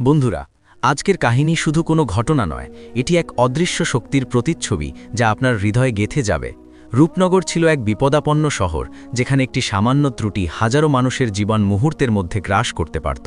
বন্ধুরা, আজকের কাহিনী শুধু কোনো ঘটনা নয়, এটি এক অদৃশ্য শক্তির প্রতিচ্ছবি যা আপনার হৃদয়ে গেথে যাবে। রূপনগর ছিল এক বিপদাপন্ন শহর, যেখানে একটি সামান্য ত্রুটি হাজারো মানুষের জীবন মুহূর্তের মধ্যে গ্রাস করতে পারত।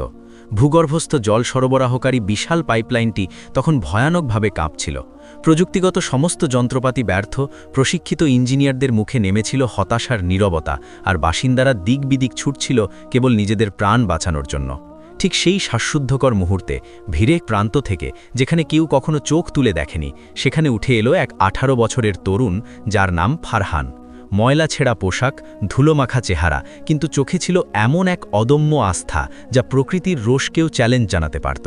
ভূগর্ভস্থ জল সরবরাহকারী বিশাল পাইপলাইনটি তখন ভয়ানকভাবে কাঁপছিল। প্রযুক্তিগত সমস্ত যন্ত্রপাতি ব্যর্থ, প্রশিক্ষিত ইঞ্জিনিয়ারদের মুখে নেমেছিল হতাশার নীরবতা, আর বাসিন্দারা দিক বিদিক ছুটছিল কেবল নিজেদের প্রাণ বাঁচানোর জন্য। ঠিক সেই শ্বাসশুদ্ধকর মুহূর্তে ভিড়ে প্রান্ত থেকে, যেখানে কেউ কখনো চোখ তুলে দেখেনি, সেখানে উঠে এলো এক আঠারো বছরের তরুণ যার নাম ফারহান। ময়লা ছেঁড়া পোশাক, ধুলোমাখা চেহারা, কিন্তু চোখে ছিল এমন এক অদম্য আস্থা যা প্রকৃতির রোষকেও চ্যালেঞ্জ জানাতে পারত।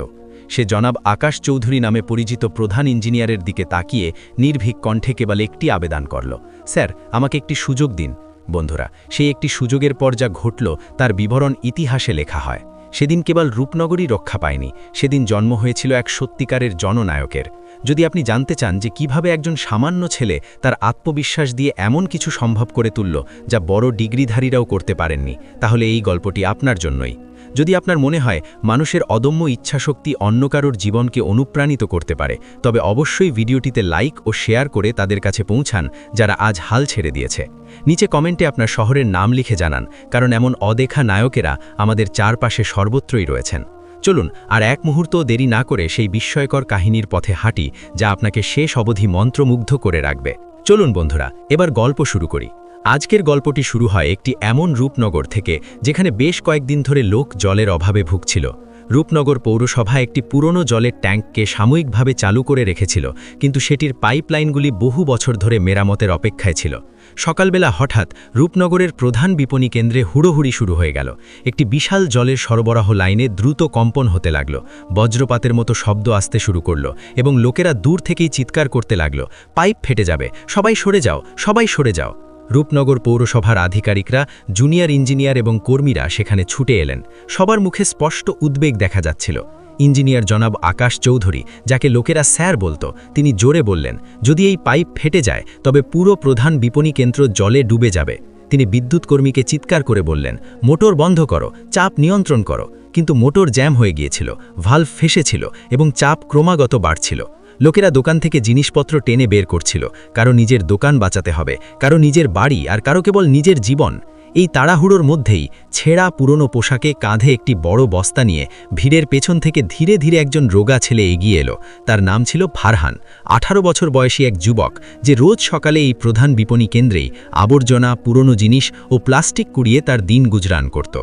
সে জনাব আকাশ চৌধুরী নামে পরিচিত প্রধান ইঞ্জিনিয়ারের দিকে তাকিয়ে নির্ভীক কণ্ঠে কেবল একটি আবেদন করল, স্যার, আমাকে একটি সুযোগ দিন। বন্ধুরা, সেই একটি সুযোগের পর যা ঘটল, তার বিবরণ ইতিহাসে লেখা হয়। সেদিন কেবল রূপনগরী রক্ষা পায়নি, সেদিন জন্ম হয়েছিল এক সত্যিকারের জননায়কের। যদি আপনি জানতে চান যে কীভাবে একজন সামান্য ছেলে তার আত্মবিশ্বাস দিয়ে এমন কিছু সম্ভব করে তুলল, যা বড় ডিগ্রিধারীরাও করতে পারেননি, তাহলে এই গল্পটি আপনার জন্যই। যদি আপনার মনে হয় মানুষের অদম্য ইচ্ছাশক্তি অন্য কারোর জীবনকে অনুপ্রাণিত করতে পারে, তবে অবশ্যই ভিডিওটিতে লাইক ও শেয়ার করে তাদের কাছে পৌঁছান, যারা আজ হাল ছেড়ে দিয়েছে। নিচে কমেন্টে আপনার শহরের নাম লিখে জানান, কারণ এমন অদেখা নায়কেরা আমাদের চারপাশে সর্বত্রই রয়েছেন। চলুন, আর এক মুহূর্ত দেরি না করে সেই বিস্ময়কর কাহিনীর পথে হাঁটি, যা আপনাকে শেষ অবধি মন্ত্রমুগ্ধ করে রাখবে। চলুন বন্ধুরা, এবার গল্প শুরু করি। আজকের গল্পটি শুরু হয় একটি এমন রূপনগর থেকে, যেখানে বেশ কয়েকদিন ধরে লোক জলের অভাবে ভুগছিল। রূপনগর পৌরসভা একটি পুরনো জলের ট্যাঙ্ককে সাময়িকভাবে চালু করে রেখেছিল, কিন্তু সেটির পাইপলাইনগুলি বহু বছর ধরে মেরামতের অপেক্ষায় ছিল। সকালবেলা হঠাৎ রূপনগরের প্রধান বিপণী কেন্দ্রে হুড়োহুড়ি শুরু হয়ে গেল। একটি বিশাল জলের সরবরাহ লাইনে দ্রুত কম্পন হতে লাগল। বজ্রপাতের মতো শব্দ আসতে শুরু করল এবং লোকেরা দূর থেকেই চিৎকার করতে লাগল, পাইপ ফেটে যাবে, সবাই সরে যাও, সবাই সরে যাও। রূপনগর পৌরসভার আধিকারিকরা, জুনিয়র ইঞ্জিনিয়ার এবং কর্মীরা সেখানে ছুটে এলেন। সবার মুখে স্পষ্ট উদ্বেগ দেখা যাচ্ছিল। ইঞ্জিনিয়ার জনাব আকাশ চৌধুরী, যাকে লোকেরা স্যার বলতো, তিনি জোরে বললেন, যদি এই পাইপ ফেটে যায়, তবে পুরো প্রধান বিপণী কেন্দ্র জলে ডুবে যাবে। তিনি বিদ্যুৎ কর্মীকে চিৎকার করে বললেন, মোটর বন্ধ করো, চাপ নিয়ন্ত্রণ করো। কিন্তু মোটর জ্যাম হয়ে গিয়েছিল ভাল্ভ ফেসেছিল এবং চাপ ক্রমাগত বাড়ছিল। লোকেরা দোকান থেকে জিনিসপত্র টেনে বের করছিল, কারও নিজের দোকান বাঁচাতে হবে, কারও নিজের বাড়ি, আর কারও কেবল নিজের জীবন। এই তাড়াহুড়োর মধ্যেই ছেঁড়া পুরনো পোশাকে কাঁধে একটি বড় বস্তা নিয়ে ভিড়ের পেছন থেকে ধীরে ধীরে একজন রোগা ছেলে এগিয়ে এলো। তার নাম ছিল ফারহান, আঠারো বছর বয়সী এক যুবক, যে রোজ সকালে এই প্রধান বিপণী কেন্দ্রেই আবর্জনা, পুরনো জিনিস ও প্লাস্টিক কুড়িয়ে তার দিন গুজরান করত।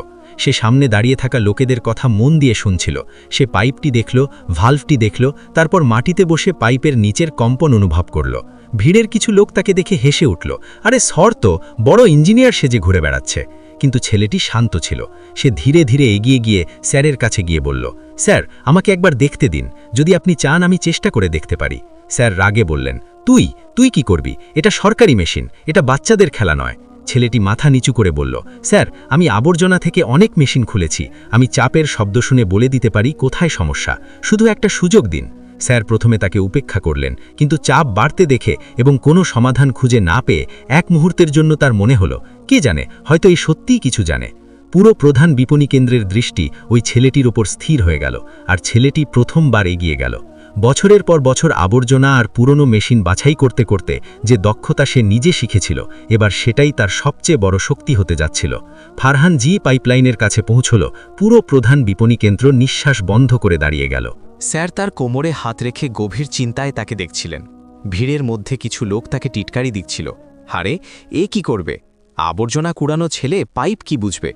সে সামনে দাঁড়িয়ে থাকা লোকেদের কথা মন দিয়ে শুনছিল। সে পাইপটি দেখল ভাল্ভটি দেখল, তারপর মাটিতে বসে পাইপের নিচের কম্পন অনুভব করল। ভিড়ের কিছু লোক তাকে দেখে হেসে উঠল, আরে সর তো, বড় ইঞ্জিনিয়ার সেজে ঘুরে বেড়াচ্ছে। কিন্তু ছেলেটি শান্ত ছিল। সে ধীরে ধীরে এগিয়ে গিয়ে স্যারের কাছে গিয়ে বলল, স্যার, আমাকে একবার দেখতে দিন, যদি আপনি চান আমি চেষ্টা করে দেখতে পারি। স্যার রাগে বললেন, তুই তুই কি করবি? এটা সরকারি মেশিন, এটা বাচ্চাদের খেলা নয়। ছেলেটি মাথা নিচু করে বলল, স্যার, আমি আবর্জনা থেকে অনেক মেশিন খুলেছি। আমি চাপের শব্দ শুনে বলে দিতে পারি কোথায় সমস্যা। শুধু একটা সুযোগ দিন। স্যার প্রথমে তাকে উপেক্ষা করলেন, কিন্তু চাপ বাড়তে দেখে এবং কোনো সমাধান খুঁজে না পেয়ে এক মুহূর্তের জন্য তার মনে হলো, কে জানে, হয়তো এই সত্যিই কিছু জানে। পুরো প্রধান বিপণী কেন্দ্রের দৃষ্টি ওই ছেলেটির ওপর স্থির হয়ে গেল, আর ছেলেটি প্রথমবার এগিয়ে গেল। বছরের পর বছর আবর্জনা আর পুরনো মেশিন বাছাই করতে করতে যে দক্ষতা সে নিজে শিখেছিল, এবার সেটাই তার সবচেয়ে বড় শক্তি হতে যাচ্ছিল। ফারহান জি পাইপলাইনের কাছে পৌঁছল, পুরো প্রধান বিপণী কেন্দ্র নিঃশ্বাস বন্ধ করে দাঁড়িয়ে গেল। স্যার তার কোমরে হাত রেখে গভীর চিন্তায় তাকে দেখছিলেন। ভিড়ের মধ্যে কিছু লোক তাকে টিটকারি দিচ্ছিল। হারে, এ কি করবে? আবর্জনা কুড়ানো ছেলে পাইপ কি বুঝবে?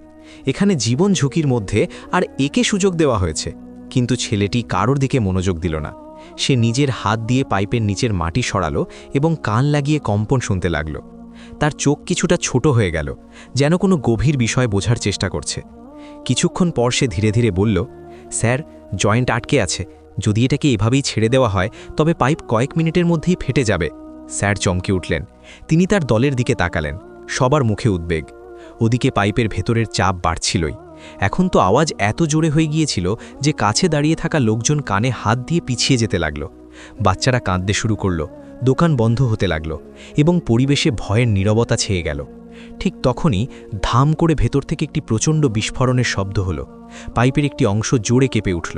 এখানে জীবন ঝুঁকির মধ্যে আর একে সুযোগ দেওয়া হয়েছে। কিন্তু ছেলেটি কারোর দিকে মনোযোগ দিল না। সে নিজের হাত দিয়ে পাইপের নিচের মাটি সরালো এবং কান লাগিয়ে কম্পন শুনতে লাগল। তার চোখ কিছুটা ছোট হয়ে গেল, যেন কোনো গভীর বিষয় বোঝার চেষ্টা করছে। কিছুক্ষণ পর সে ধীরে ধীরে বলল, স্যার, জয়েন্ট আটকে আছে। যদি এটাকে এভাবেই ছেড়ে দেওয়া হয়, তবে পাইপ কয়েক মিনিটের মধ্যেই ফেটে যাবে। স্যার চমকে উঠলেন। তিনি তার দলের দিকে তাকালেন। সবার মুখে উদ্বেগ। ওদিকে পাইপের ভেতরের চাপ বাড়ছিলই। এখন তো আওয়াজ এত জোরে হয়ে গিয়েছিল যে কাছে দাঁড়িয়ে থাকা লোকজন কানে হাত দিয়ে পিছিয়ে যেতে লাগল। বাচ্চারা কাঁদতে শুরু করল, দোকান বন্ধ হতে লাগল এবং পরিবেশে ভয়ের নীরবতা ছেয়ে গেল। ঠিক তখনই ধাম করে ভেতর থেকে একটি প্রচণ্ড বিস্ফোরণের শব্দ হলো। পাইপের একটি অংশ জোরে কেঁপে উঠল।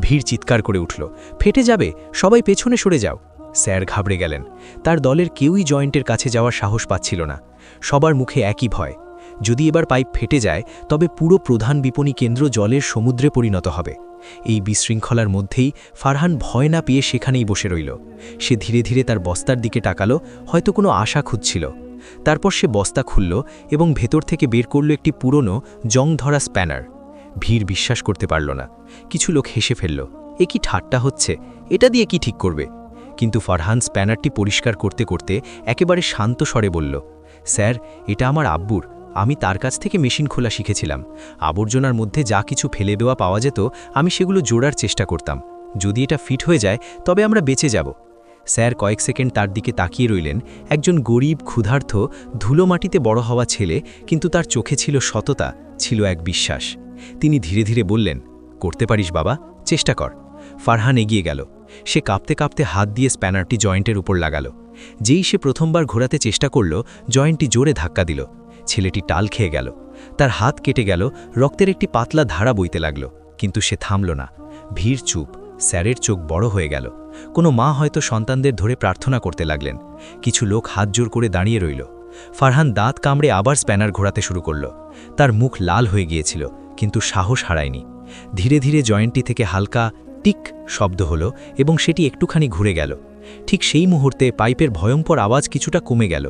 ভিড় চিৎকার করে উঠল, ফেটে যাবে, সবাই পেছনে সরে যাও। স্যার ঘাবড়ে গেলেন। তার দলের কেউই জয়েন্টের কাছে যাওয়ার সাহস পাচ্ছিল না। সবার মুখে একই ভয়। যদি এবার পাইপ ফেটে যায়, তবে পুরো প্রধান বিপণী কেন্দ্র জলের সমুদ্রে পরিণত হবে। এই বিশৃঙ্খলার মধ্যেই ফারহান ভয় না পেয়ে সেখানেই বসে রইল। সে ধীরে ধীরে তার বস্তার দিকে টাকালো হয়তো কোনো আশা খুঁজছিল। তারপর সে বস্তা খুলল এবং ভেতর থেকে বের করল একটি পুরনো জং ধরা স্প্যানার। ভিড় বিশ্বাস করতে পারল না। কিছু লোক হেসে ফেলল, এ কি ঠাট্টা হচ্ছে? এটা দিয়ে কি ঠিক করবে? কিন্তু ফারহান স্প্যানারটি পরিষ্কার করতে করতে একেবারে শান্ত স্বরে বলল, স্যার, এটা আমার আব্বুর। আমি তার কাছ থেকে মেশিন খোলা শিখেছিলাম। আবর্জনার মধ্যে যা কিছু ফেলে দেওয়া পাওয়া যেত, আমি সেগুলো জোড়ার চেষ্টা করতাম। যদি এটা ফিট হয়ে যায়, তবে আমরা বেঁচে যাব। স্যার কয়েক সেকেন্ড তার দিকে তাকিয়ে রইলেন। একজন গরিব ক্ষুধার্থ ধুলো মাটিতে বড় হওয়া ছেলে, কিন্তু তার চোখে ছিল সততা, ছিল এক বিশ্বাস। তিনি ধীরে ধীরে বললেন, করতে পারিস বাবা, চেষ্টা কর। ফারহান এগিয়ে গেল। সে কাঁপতে কাঁপতে হাত দিয়ে স্প্যানারটি জয়েন্টের উপর লাগালো। যেই সে প্রথমবার ঘোরাতে চেষ্টা করল, জয়েন্টটি জোরে ধাক্কা দিল। ছেলেটি টাল খেয়ে গেল। তার হাত কেটে গেল, রক্তের একটি পাতলা ধারা বইতে লাগল, কিন্তু সে থামল না। ভিড় চুপ, স্যারের চোখ বড় হয়ে গেল। কোনো মা হয়তো সন্তানদের ধরে প্রার্থনা করতে লাগলেন। কিছু লোক হাত জোর করে দাঁড়িয়ে রইল। ফারহান দাঁত কামড়ে আবার স্প্যানার ঘোরাতে শুরু করল। তার মুখ লাল হয়ে গিয়েছিল, কিন্তু সাহস হারায়নি। ধীরে ধীরে জয়েন্টটি থেকে হালকা টিক শব্দ হলো এবং সেটি একটুখানি ঘুরে গেল। ঠিক সেই মুহূর্তে পাইপের ভয়ঙ্কর আওয়াজ কিছুটা কমে গেল।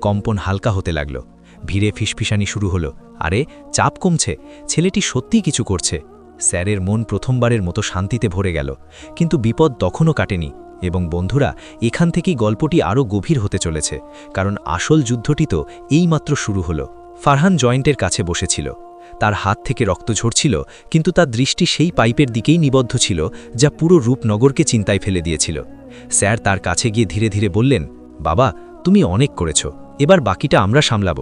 কম্পন হালকা হতে লাগল। ভিড়ে ফিসফিসানি শুরু হলো। আরে, চাপ কমছে। ছেলেটি সত্যিই কিছু করছে। স্যারের মন প্রথমবারের মতো শান্তিতে ভরে গেল। কিন্তু বিপদ তখনও কাটেনি। এবং বন্ধুরা, এখান থেকেই গল্পটি আরও গভীর হতে চলেছে। কারণ আসল যুদ্ধটি তো এইমাত্র শুরু হলো। ফারহান জয়েন্টের কাছে বসেছিল। তার হাত থেকে রক্ত ঝরছিল, কিন্তু তার দৃষ্টি সেই পাইপের দিকেই নিবদ্ধ ছিল, যা পুরো রূপনগরকে চিন্তায় ফেলে দিয়েছিল। স্যার তার কাছে গিয়ে ধীরে ধীরে বললেন, বাবা, তুমি অনেক করেছ। এবার বাকিটা আমরা সামলাব।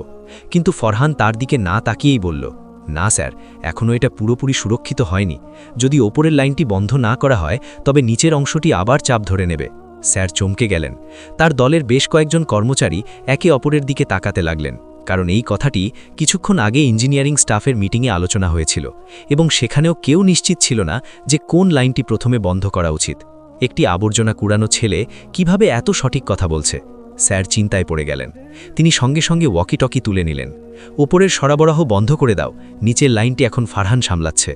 কিন্তু ফরহান তার দিকে না তাকিয়েই বলল, না, স্যার এখনও এটা পুরোপুরি সুরক্ষিত হয়নি। যদি ওপরের লাইনটি বন্ধ না করা হয়, তবে নিচের অংশটি আবার চাপ ধরে নেবে। স্যার চমকে গেলেন। তার দলের বেশ কয়েকজন কর্মচারী একে অপরের দিকে তাকাতে লাগলেন, কারণ এই কথাটি কিছুক্ষণ আগে ইঞ্জিনিয়ারিং স্টাফের মিটিংয়ে আলোচনা হয়েছিল, এবং সেখানেও কেউ নিশ্চিত ছিল না যে কোন লাইনটি প্রথমে বন্ধ করা উচিত। একটি আবর্জনা কুড়ানো ছেলে কীভাবে এত সঠিক কথা বলছে? স্যার চিন্তায় পড়ে গেলেন। তিনি সঙ্গে সঙ্গে ওয়াকি টকি তুলে নিলেন। ওপরের সরবরাহ বন্ধ করে দাও, নিচের লাইনটি এখন ফারহান সামলাচ্ছে।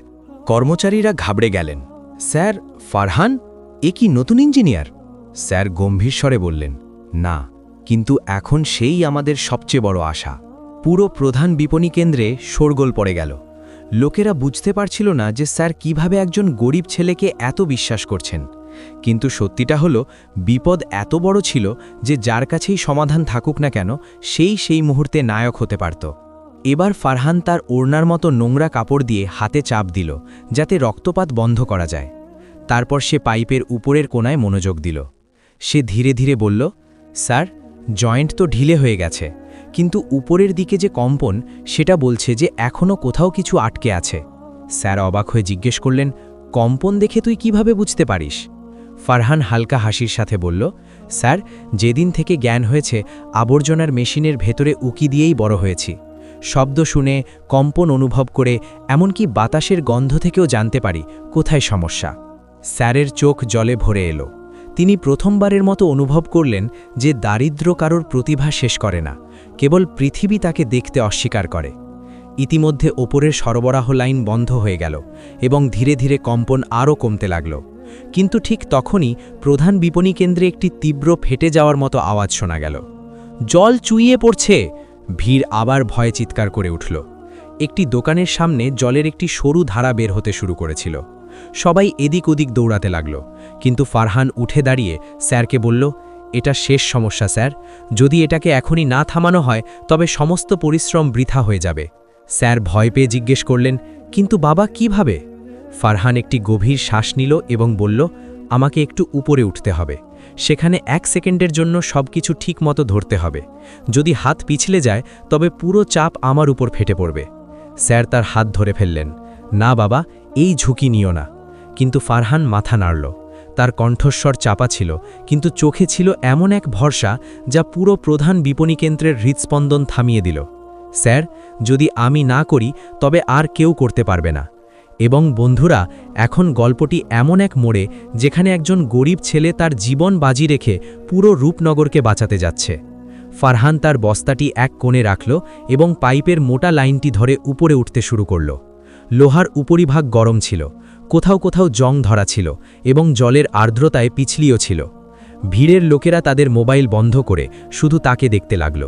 কর্মচারীরা ঘাবড়ে গেলেন। স্যার, ফারহান? এ কি নতুন ইঞ্জিনিয়ার? স্যার গম্ভীর স্বরে বললেন, না, কিন্তু এখন সেই আমাদের সবচেয়ে বড় আশা। পুরো প্রধান বিপণী কেন্দ্রে শোরগোল পড়ে গেল। লোকেরা বুঝতে পারছিল না যে স্যার কীভাবে একজন গরিব ছেলেকে এত বিশ্বাস করছেন। কিন্তু সত্যিটা হলো, বিপদ এত বড় ছিল যে যার কাছেই সমাধান থাকুক না কেন, সেই সেই মুহূর্তে নায়ক হতে পারত। এবার ফারহান তার ওড়নার মতো নোংরা কাপড় দিয়ে হাতে চাপ দিল, যাতে রক্তপাত বন্ধ করা যায়। তারপর সে পাইপের উপরের কোনায় মনোযোগ দিল। সে ধীরে ধীরে বলল, স্যার, জয়েন্ট তো ঢিলে হয়ে গেছে, কিন্তু উপরের দিকে যে কম্পন, সেটা বলছে যে এখনও কোথাও কিছু আটকে আছে। স্যার অবাক হয়ে জিজ্ঞেস করলেন, কম্পন দেখে তুই কীভাবে বুঝতে পারিস? ফারহান হালকা হাসির সাথে বলল, স্যার, যেদিন থেকে জ্ঞান হয়েছে, আবর্জনার মেশিনের ভেতরে উকি দিয়েই বড় হয়েছি। শব্দ শুনে, কম্পন অনুভব করে, এমনকি বাতাসের গন্ধ থেকেও জানতে পারি, কোথায় সমস্যা? স্যারের চোখ জলে ভরে এলো। তিনি প্রথমবারের মতো অনুভব করলেন যে দারিদ্র কারোর প্রতিভা শেষ করে না, কেবল পৃথিবী তাকে দেখতে অস্বীকার করে। ইতিমধ্যে ওপরের সরবরাহ লাইন বন্ধ হয়ে গেল এবং ধীরে ধীরে কম্পন আরও কমতে লাগল। কিন্তু ঠিক তখনই প্রধান বিপণী কেন্দ্রে একটি তীব্র ফেটে যাওয়ার মতো আওয়াজ শোনা গেল। জল চুইয়ে পড়ছে। ভিড় আবার ভয়ে চিৎকার করে উঠল। একটি দোকানের সামনে জলের একটি সরু ধারা বের হতে শুরু করেছিল। সবাই এদিক ওদিক দৌড়াতে লাগল। কিন্তু ফারহান উঠে দাঁড়িয়ে স্যারকে বলল, এটা শেষ সমস্যা, স্যার। যদি এটাকে এখনই না থামানো হয়, তবে সমস্ত পরিশ্রম বৃথা হয়ে যাবে। স্যার ভয় পেয়ে জিজ্ঞেস করলেন, কিন্তু বাবা, কীভাবে? ফারহান একটি গভীর শ্বাস নিল এবং বলল, আমাকে একটু উপরে উঠতে হবে। সেখানে এক সেকেন্ডের জন্য সব কিছু ঠিক মতো ধরতে হবে। যদি হাত পিছলে যায়, তবে পুরো চাপ আমার উপর ফেটে পড়বে। স্যার তার হাত ধরে ফেললেন, না বাবা, এই ঝুঁকি নিও না। কিন্তু ফারহান মাথা নাড়ল। তার কণ্ঠস্বর চাপা ছিল, কিন্তু চোখে ছিল এমন এক ভরসা যা পুরো প্রধান বিপণী কেন্দ্রের হৃৎস্পন্দন থামিয়ে দিল। স্যার, যদি আমি না করি, তবে আর কেউ করতে পারবে না। এবং বন্ধুরা, এখন গল্পটি এমন এক মোড়ে যেখানে একজন গরিব ছেলে তার জীবন বাজি রেখে পুরো রূপনগরকে বাঁচাতে যাচ্ছে। ফারহান তার বস্তাটি এক কোণে রাখল এবং পাইপের মোটা লাইনটি ধরে উপরে উঠতে শুরু করল। লোহার উপরিভাগ গরম ছিল, কোথাও কোথাও জং ধরা ছিল এবং জলের আর্দ্রতায় পিছলিও ছিল। ভিড়ের লোকেরা তাদের মোবাইল বন্ধ করে শুধু তাকে দেখতে লাগল।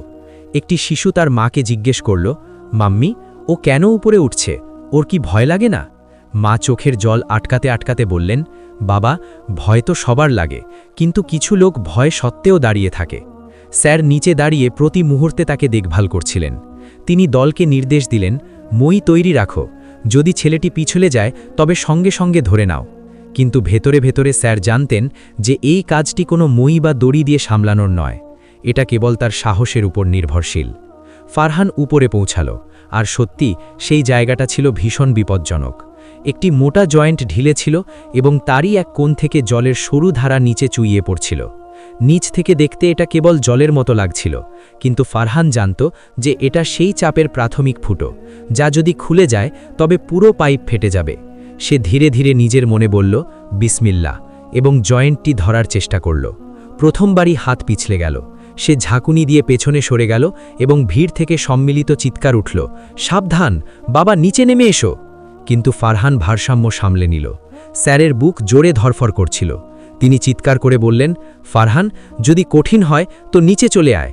একটি শিশু তার মাকে জিজ্ঞেস করল, মাম্মি, ও কেন উপরে উঠছে? ওর কি ভয় লাগে না? মা চোখের জল আটকাতে আটকাতে বললেন, বাবা, ভয় তো সবার লাগে, কিন্তু কিছু লোক ভয় সত্ত্বেও দাঁড়িয়ে থাকে। স্যার নিচে দাঁড়িয়ে প্রতি মুহূর্তে তাকে দেখভাল করছিলেন। তিনি দলকে নির্দেশ দিলেন, মই তৈরি রাখো, যদি ছেলেটি পিছলে যায়, তবে সঙ্গে সঙ্গে ধরে নাও। কিন্তু ভেতরে ভেতরে স্যার জানতেন যে এই কাজটি কোনো মই বা দড়ি দিয়ে সামলানোর নয়, এটা কেবল তার সাহসের উপর নির্ভরশীল। ফারহান উপরে পৌঁছাল, আর সত্যি সেই জায়গাটা ছিল ভীষণ বিপজ্জনক। একটি মোটা জয়েন্ট ঢিলে ছিল এবং তারই এক কোণ থেকে জলের সরু ধারা নিচে চুইয়ে পড়ছিল। নিচ থেকে দেখতে এটা কেবল জলের মতো লাগছিল, কিন্তু ফারহান জানত যে এটা সেই চাপের প্রাথমিক ফুটো, যা যদি খুলে যায় তবে পুরো পাইপ ফেটে যাবে। সে ধীরে ধীরে নিজের মনে বলল বিসমিল্লা এবং জয়েন্টটি ধরার চেষ্টা করল। প্রথমবারই হাত পিছলে গেল। সে ঝাঁকুনি দিয়ে পেছনে সরে গেল এবং ভিড় থেকে সম্মিলিত চিৎকার উঠল, সাবধান, বাবা, নিচে নেমে এসো। কিন্তু ফারহান ভারসাম্য সামলে নিল। স্যারের বুক জোরে ধরফর করছিল। তিনি চিৎকার করে বললেন, ফারহান, যদি কঠিন হয় তো নিচে চলে আয়।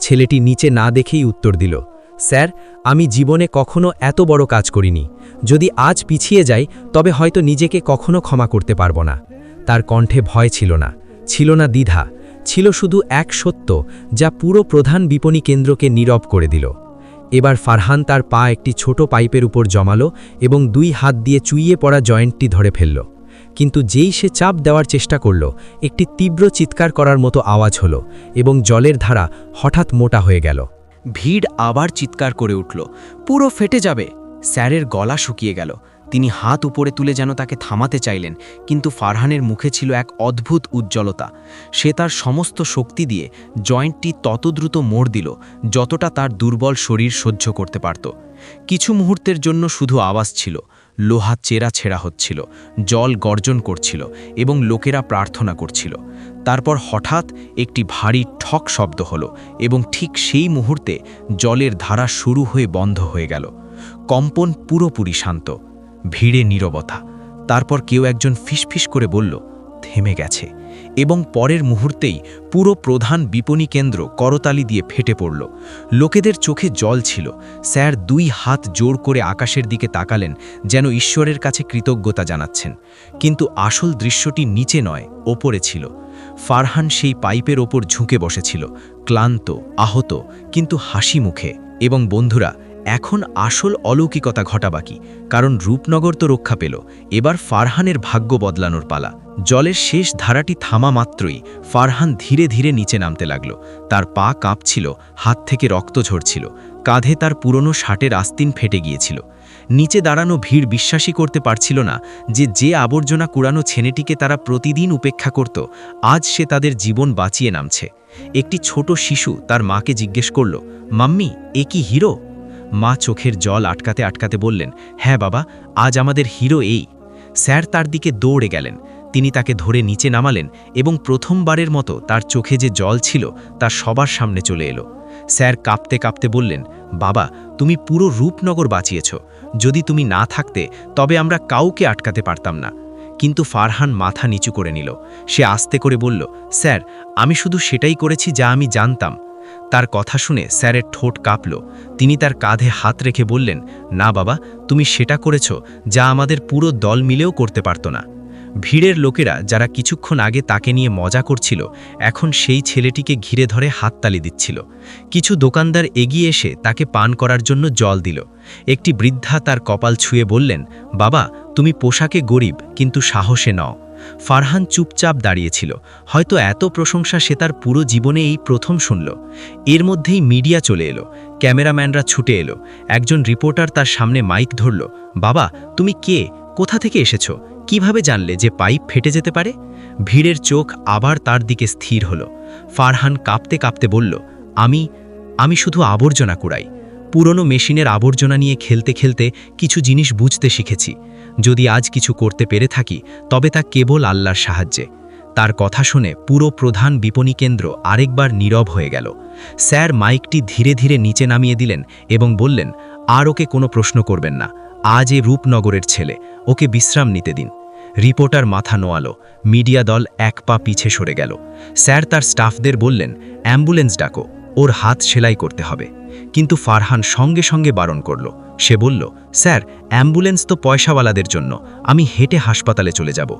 ছেলেটি নিচে না দেখেই উত্তর দিল, স্যার, আমি জীবনে কখনো এত বড় কাজ করিনি। যদি আজ পিছিয়ে যাই, তবে হয়তো নিজেকে কখনো ক্ষমা করতে পারব না। তার কণ্ঠে ভয় ছিল না ছিল না দ্বিধা, ছিল শুধু এক সত্য, যা পুরো প্রধান বিপণী কেন্দ্রকে নীরব করে দিল। এবার ফারহান তার পা একটি ছোট পাইপের উপর জমালো এবং দুই হাত দিয়ে চুইয়ে পড়া জয়েন্টটি ধরে ফেলল। কিন্তু যেই সে চাপ দেওয়ার চেষ্টা করল, একটি তীব্র চিৎকার করার মতো আওয়াজ হলো এবং জলের ধারা হঠাৎ মোটা হয়ে গেল। ভিড় আবার চিৎকার করে উঠল। পুরো ফেটে যাবে। স্যারের গলা শুকিয়ে গেল। তিনি হাত উপরে তুলে যেন তাকে থামাতে চাইলেন, কিন্তু ফারহানের মুখে ছিল এক অদ্ভুত উজ্জ্বলতা। সে তার সমস্ত শক্তি দিয়ে জয়েন্টটি তত দ্রুত মোড় দিল, যতটা তার দুর্বল শরীর সহ্য করতে পারত। কিছু মুহূর্তের জন্য শুধু আওয়াজ ছিল, লোহা চেরা ছেঁড়া হচ্ছিল, জল গর্জন করছিল এবং লোকেরা প্রার্থনা করছিল। তারপর হঠাৎ একটি ভারী ঠক শব্দ হলো এবং ঠিক সেই মুহূর্তে জলের ধারা শুরু হয়ে বন্ধ হয়ে গেল। কম্পন পুরোপুরি শান্ত। ভিড়ে নীরবতা। তারপর কেউ একজন ফিসফিস করে বলল, থেমে গেছে। এবং পরের মুহূর্তেই পুরো প্রধান বিপণী কেন্দ্র করতালি দিয়ে ফেটে পড়ল। লোকেদের চোখে জল ছিল। স্যার দুই হাত জোর করে আকাশের দিকে তাকালেন, যেন ঈশ্বরের কাছে কৃতজ্ঞতা জানাচ্ছেন। কিন্তু আসল দৃশ্যটি নিচে নয়, ওপরে ছিল। ফারহান সেই পাইপের ওপর ঝুঁকে বসেছিল, ক্লান্ত, আহত, কিন্তু হাসি মুখে। এবং বন্ধুরা এখন আসল অলৌকিকতা ঘটা বাকি, কারণ রূপনগর তো রক্ষা পেল। এবার ফারহানের ভাগ্য বদলানোর পালা। জলের শেষ ধারাটি থামা মাত্রই ফারহান ধীরে ধীরে নিচে নামতে লাগল। তার পা কাঁপছিল, হাত থেকে রক্ত ঝরছিল, কাঁধে তার পুরনো শার্টের আস্তিন ফেটে গিয়েছিল। নিচে দাঁড়ানো ভিড় বিশ্বাসই করতে পারছিল না যে যে আবর্জনা কুড়ানো ছেলেটিকে তারা প্রতিদিন উপেক্ষা করত, আজ সে তাদের জীবন বাঁচিয়ে নামছে। একটি ছোট শিশু তার মাকে জিজ্ঞেস করল, মাম্মি, এ কি হিরো? মা চোখের জল আটকাতে আটকাতে বললেন হ্যাঁ বাবা, আজ আমাদের হিরো এই। স্যার তার দিকে দৌড়ে গেলেন। তিনি তাকে ধরে নিচে নামালেন এবং প্রথমবারের মতো তার চোখে যে জল ছিল তা সবার সামনে চলে এলো। স্যার কাঁপতে কাঁপতে বললেন, বাবা, তুমি পুরো রূপনগর বাঁচিয়েছ। যদি তুমি না থাকতে, তবে আমরা কাউকে আটকাতে পারতাম না। কিন্তু ফারহান মাথা নিচু করে নিল। সে আস্তে করে বলল, স্যার, আমি শুধু সেটাই করেছি যা আমি জানতাম। তার কথা শুনে স্যারের ঠোঁট কাঁপল। তিনি তার কাঁধে হাত রেখে বললেন, না বাবা, তুমি সেটা করেছ যা আমাদের পুরো দল মিলেও করতে পারত না। ভিড়ের লোকেরা যারা কিছুক্ষণ আগে তাকে নিয়ে মজা করছিল, এখন সেই ছেলেটিকে ঘিরে ধরে হাততালি দিচ্ছিল। কিছু দোকানদার এগিয়ে এসে তাকে পান করার জন্য জল দিল। একটি বৃদ্ধা তার কপাল ছুঁয়ে বললেন, বাবা, তুমি পোশাকে গরিব, কিন্তু সাহসে নও। ফারহান চুপচাপ দাঁড়িয়েছিল। হয়তো এত প্রশংসা সে তার পুরো জীবনে এই প্রথম শুনল। এর মধ্যেই মিডিয়া চলে এলো। ক্যামেরাম্যানরা ছুটে এলো। একজন রিপোর্টার তার সামনে মাইক ধরল, বাবা, তুমি কে? কোথা থেকে এসেছ? কীভাবে জানলে যে পাইপ ফেটে যেতে পারে? ভিড়ের চোখ আবার তার দিকে স্থির হলো। ফারহান কাঁপতে কাঁপতে বলল, আমি আমি শুধু আবর্জনা কুড়াই। পুরনো মেশিনের আবর্জনা নিয়ে খেলতে খেলতে কিছু জিনিস বুঝতে শিখেছি। যদি আজ কিছু করতে পেরে থাকি, তবে তা কেবল আল্লাহর সাহায্যে। তার কথা শুনে পুরো প্রধান বিপণী কেন্দ্র আরেকবার নীরব হয়ে গেল। স্যার মাইকটি ধীরে ধীরে নিচে নামিয়ে দিলেন এবং বললেন, আর ওকে কোনো প্রশ্ন করবেন না। আজ এ রূপনগরের ছেলে। ওকে বিশ্রাম নিতে দিন। রিপোর্টার মাথা নোয়ালো। মিডিয়া দল এক পা পিছে সরে গেল। স্যার তার স্টাফদের বললেন, অ্যাম্বুলেন্স ডাকো। ওর হাত সেলাই করতে হবে। কিন্তু ফারহান সঙ্গে সঙ্গে বারণ করল। সে বলল, স্যার, অ্যাম্বুলেন্স তো পয়সাওয়ালাদের জন্য। আমি হেঁটে হাসপাতালে চলে যাব।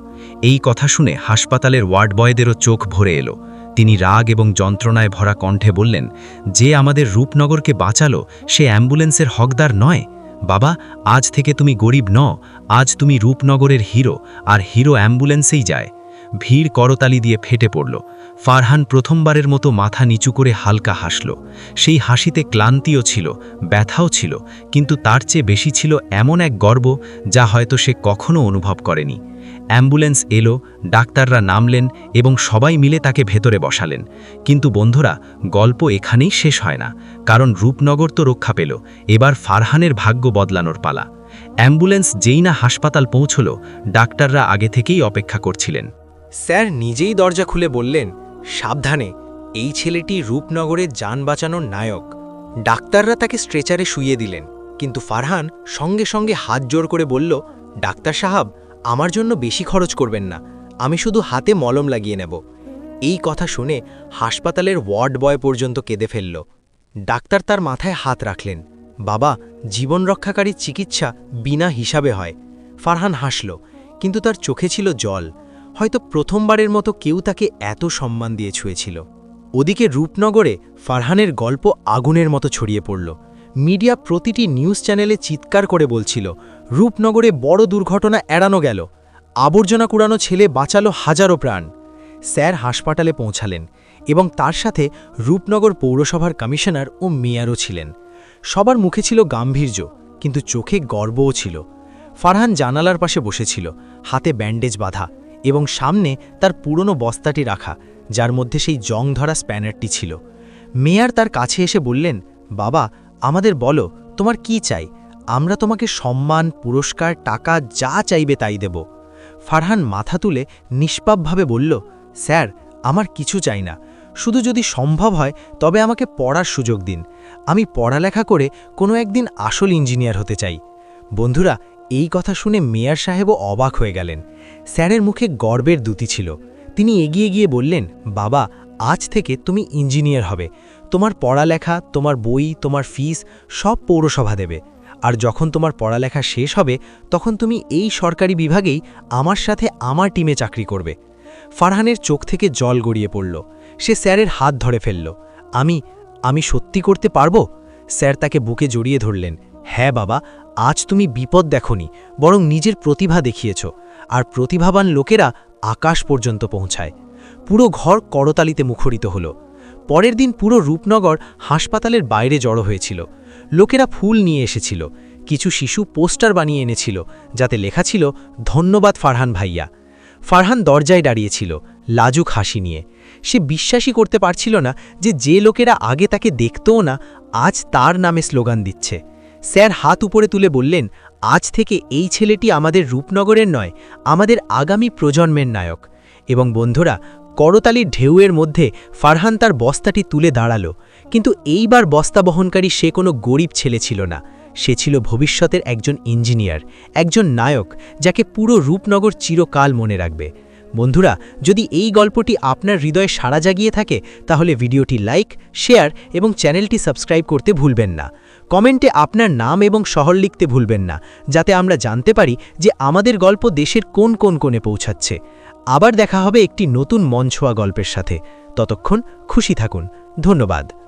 এই কথা শুনে হাসপাতালের ওয়ার্ড বয়দেরও চোখ ভরে এলো। তিনি রাগ এবং যন্ত্রণায় ভরা কণ্ঠে বললেন, যে আমাদের রূপনগরকে বাঁচালো, সে অ্যাম্বুলেন্সের হকদার নয়। বাবা, আজ থেকে তুমি গরিব ন আজ তুমি রূপনগরের হিরো, আর হিরো অ্যাম্বুলেন্সেই যায়। ভিড় করতালি দিয়ে ফেটে পড়ল। ফারহান প্রথমবারের মতো মাথা নিচু করে হালকা হাসল। সেই হাসিতে ক্লান্তিও ছিল, ব্যথাও ছিল, কিন্তু তার চেয়ে বেশি ছিল এমন এক গর্ব যা হয়তো সে কখনো অনুভব করেনি। অ্যাম্বুলেন্স এলো, ডাক্তাররা নামলেন এবং সবাই মিলে তাকে ভেতরে বসালেন। কিন্তু বন্ধুরা, গল্প এখানেই শেষ হয় না, কারণ রূপনগর তো রক্ষা পেল, এবার ফারহানের ভাগ্য বদলানোর পালা। অ্যাম্বুলেন্স যেই না হাসপাতাল পৌঁছল, ডাক্তাররা আগে থেকেই অপেক্ষা করছিলেন। স্যার নিজেই দরজা খুলে বললেন সাবধানে, এই ছেলেটি রূপনগরের যান বাঁচানোর নায়ক। ডাক্তাররা তাকে স্ট্রেচারে শুইয়ে দিলেন, কিন্তু ফারহান সঙ্গে সঙ্গে হাত জোর করে বলল, ডাক্তার সাহাব, আমার জন্য বেশি খরচ করবেন না, আমি শুধু হাতে মলম লাগিয়ে নেব। এই কথা শুনে হাসপাতালের ওয়ার্ড বয় পর্যন্ত কেঁদে ফেলল। ডাক্তার তার মাথায় হাত রাখলেন, বাবা, জীবন রক্ষাকারী চিকিৎসা বিনা হিসাবে হয়। ফারহান হাসল, কিন্তু তার চোখে ছিল জল। হয়তো প্রথমবারের মতো কেউ তাকে এত সম্মান দিয়ে ছুঁয়েছিল। ওদিকে রূপনগরে ফারহানের গল্প আগুনের মতো ছড়িয়ে পড়ল। মিডিয়া প্রতিটি নিউজ চ্যানেলে চিৎকার করে বলছিল, রূপনগরে বড় দুর্ঘটনা এড়ানো গেল। আবর্জনা কুড়ানো ছেলে বাঁচালো হাজারো প্রাণ। স্যার হাসপাতালে পৌঁছালেন এবং তার সাথে রূপনগর পৌরসভার কমিশনার ও মেয়রও ছিলেন। সবার মুখে ছিল গাম্ভীর্য, কিন্তু চোখে গর্বও ছিল। ফারহান জানালার পাশে বসেছিল, হাতে ব্যান্ডেজ বাঁধা। এবং সামনে তার পুরনো বস্তাটি রাখা, যার মধ্যে সেই জং ধরা স্প্যানারটি ছিল। মেয়ার তার কাছে এসে বললেন, বাবা, আমাদের বলো, তোমার কি চাই? আমরা তোমাকে সম্মান, পুরস্কার, টাকা যা চাইবে তাই দেব। ফারহান মাথা তুলে নিষ্পাপভাবে বলল, স্যার, আমার কিছু চাই না। শুধু যদি সম্ভব হয়, তবে আমাকে পড়ার সুযোগ দিন। আমি পড়ালেখা করে কোনো একদিন আসল ইঞ্জিনিয়ার হতে চাই। বন্ধুরা এই কথা শুনে মেয়র সাহেবও অবাক হয়ে গেলেন। স্যারের মুখে গর্বের দুতি ছিল। তিনি এগিয়ে গিয়ে বললেন, বাবা, আজ থেকে তুমি ইঞ্জিনিয়ার হবে। তোমার পড়ালেখা, তোমার বই, তোমার ফিস সব পৌরসভা দেবে। আর যখন তোমার পড়ালেখা শেষ হবে, তখন তুমি এই সরকারি বিভাগেই আমার সাথে আমার টিমে চাকরি করবে। ফারহানের চোখ থেকে জল গড়িয়ে পড়ল। সে স্যারের হাত ধরে ফেলল। আমি আমি সত্যি করতে পারব? স্যার তাকে বুকে জড়িয়ে ধরলেন। হ্যাঁ বাবা, আজ তুমি বিপদ দেখনি, বরং নিজের প্রতিভা দেখিয়েছ, আর প্রতিভাবান লোকেরা আকাশ পর্যন্ত পৌঁছায়। পুরো ঘর করতালিতে মুখরিত হল। পরের দিন পুরো রূপনগর হাসপাতালের বাইরে জড়ো হয়েছিল। লোকেরা ফুল নিয়ে এসেছিল, কিছু শিশু পোস্টার বানিয়ে এনেছিল, যাতে লেখা ছিল, ধন্যবাদ ফারহান ভাইয়া। ফারহান দরজায় দাঁড়িয়েছিল, লাজুক হাসি নিয়ে। সে বিশ্বাসই করতে পারছিল না যে যে লোকেরা আগে তাকে দেখতও না, আজ তার নামে স্লোগান দিচ্ছে। স্যার হাত উপরে তুলে বললেন, আজ থেকে এই ছেলেটি আমাদের রূপনগরের নয়, আমাদের আগামী প্রজন্মের নায়ক। এবং বন্ধুরা, করতালির ঢেউয়ের মধ্যে ফারহান তার বস্তাটি তুলে দাঁড়াল। কিন্তু এইবার বস্তা বহনকারী সে কোনো গরিব ছেলে ছিল না। সে ছিল ভবিষ্যতের একজন ইঞ্জিনিয়ার, একজন নায়ক, যাকে পুরো রূপনগর চিরকাল মনে রাখবে। বন্ধুরা, যদি এই গল্পটি আপনার হৃদয়ে সাড়া জাগিয়ে থাকে, তাহলে ভিডিওটি লাইক, শেয়ার এবং চ্যানেলটি সাবস্ক্রাইব করতে ভুলবেন না। কমেন্টে আপনার নাম এবং শহর লিখতে ভুলবেন না, যাতে আমরা জানতে পারি যে আমাদের গল্প দেশের কোন কোন কোণে পৌঁছাচ্ছে। আবার দেখা হবে একটি নতুন মঞ্ছোয়া গল্পের সাথে। ততক্ষণ খুশি থাকুন। ধন্যবাদ।